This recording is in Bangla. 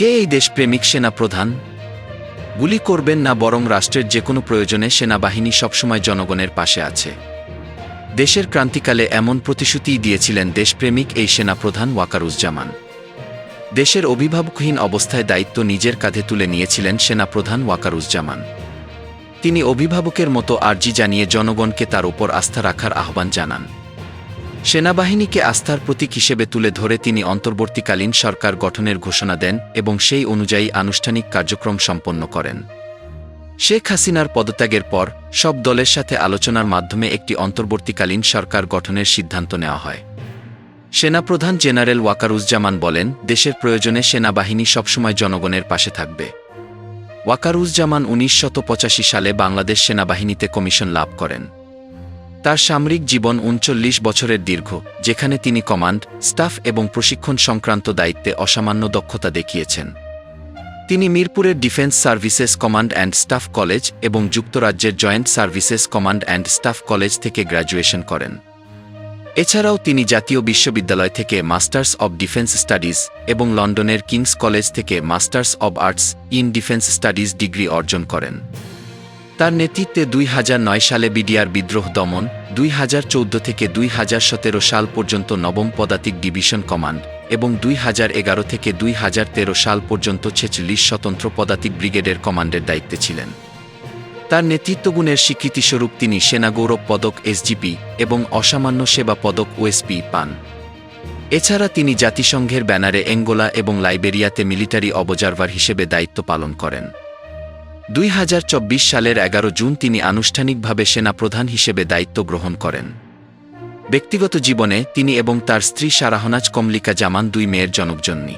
কে এই দেশপ্রেমিক সেনাপ্রধান? গুলি করবেন না বরং রাষ্ট্রের যে কোনো প্রয়োজনে সেনাবাহিনী সবসময় জনগণের পাশে আছে। দেশের ক্রান্তিকালে এমন প্রতিশ্রুতিই দিয়েছিলেন দেশপ্রেমিক এই সেনাপ্রধান ওয়াকারুজ্জামান। দেশের অভিভাবকহীন অবস্থায় দায়িত্ব নিজের কাঁধে তুলে নিয়েছিলেন সেনাপ্রধান ওয়াকারুজ্জামান। তিনি অভিভাবকের মতো আর্জি জানিয়ে জনগণকে তার উপর আস্থা রাখার আহ্বান জানান। সেনাবাহিনীকে আস্থার প্রতীক হিসেবে তুলে ধরে তিনি অন্তর্বর্তীকালীন সরকার গঠনের ঘোষণা দেন এবং সেই অনুযায়ী আনুষ্ঠানিক কার্যক্রম সম্পন্ন করেন। শেখ হাসিনার পদত্যাগের পর, সব দলের সাথে আলোচনার মাধ্যমে একটি অন্তর্বর্তীকালীন সরকার গঠনের সিদ্ধান্ত নেওয়া হয়। সেনাপ্রধান জেনারেল ওয়াকারুজ্জামান বলেন, দেশের প্রয়োজনে সেনাবাহিনী সবসময় জনগণের পাশে থাকবে। ওয়াকারুজ্জামান উনিশশত সালে বাংলাদেশ সেনাবাহিনীতে কমিশন লাভ করেন। তার সামরিক জীবন উনচল্লিশ বছরের দীর্ঘ, যেখানে তিনি কমান্ড, স্টাফ এবং প্রশিক্ষণ সংক্রান্ত দায়িত্বে অসামান্য দক্ষতা দেখিয়েছেন। তিনি মিরপুরের defence services command and staff college এবং যুক্তরাজ্যের joint services command and staff college থেকে গ্র্যাজুয়েশন করেন। এছাড়াও তিনি জাতীয় বিশ্ববিদ্যালয় থেকে মাস্টার্স অব ডিফেন্স স্টাডিজ এবং লন্ডনের কিংস কলেজ থেকে masters of arts in defence studies degree অর্জন করেন। তার নেতৃত্বে দুই হাজার নয় সালে বিডিআর বিদ্রোহ দমন, দুই হাজার চৌদ্দ থেকে দুই হাজার সতেরো সাল পর্যন্ত নবম পদাতিক ডিভিশন কমান্ড এবং দুই হাজার এগারো থেকে দুই হাজার তেরো সাল পর্যন্ত ছেচল্লিশ স্বতন্ত্র পদাতিক ব্রিগেডের কমান্ডের দায়িত্বে ছিলেন। তার নেতৃত্বগুণের স্বীকৃতিস্বরূপ তিনি সেনাগৌরব পদক এসজিপি এবং অসামান্য সেবা পদক ওএসপি পান। এছাড়া তিনি জাতিসংঘের ব্যানারে এঙ্গোলা এবং লাইবেরিয়াতে মিলিটারি অবজারভার হিসেবে দায়িত্ব পালন করেন। দুই হাজার চব্বিশ সালের এগারো জুন তিনি আনুষ্ঠানিকভাবে সেনাপ্রধান হিসেবে দায়িত্ব গ্রহণ করেন। ব্যক্তিগত জীবনে তিনি এবং তার স্ত্রী সারাহনাজ কমলিকা জামান দুই মেয়ের জনকজননী।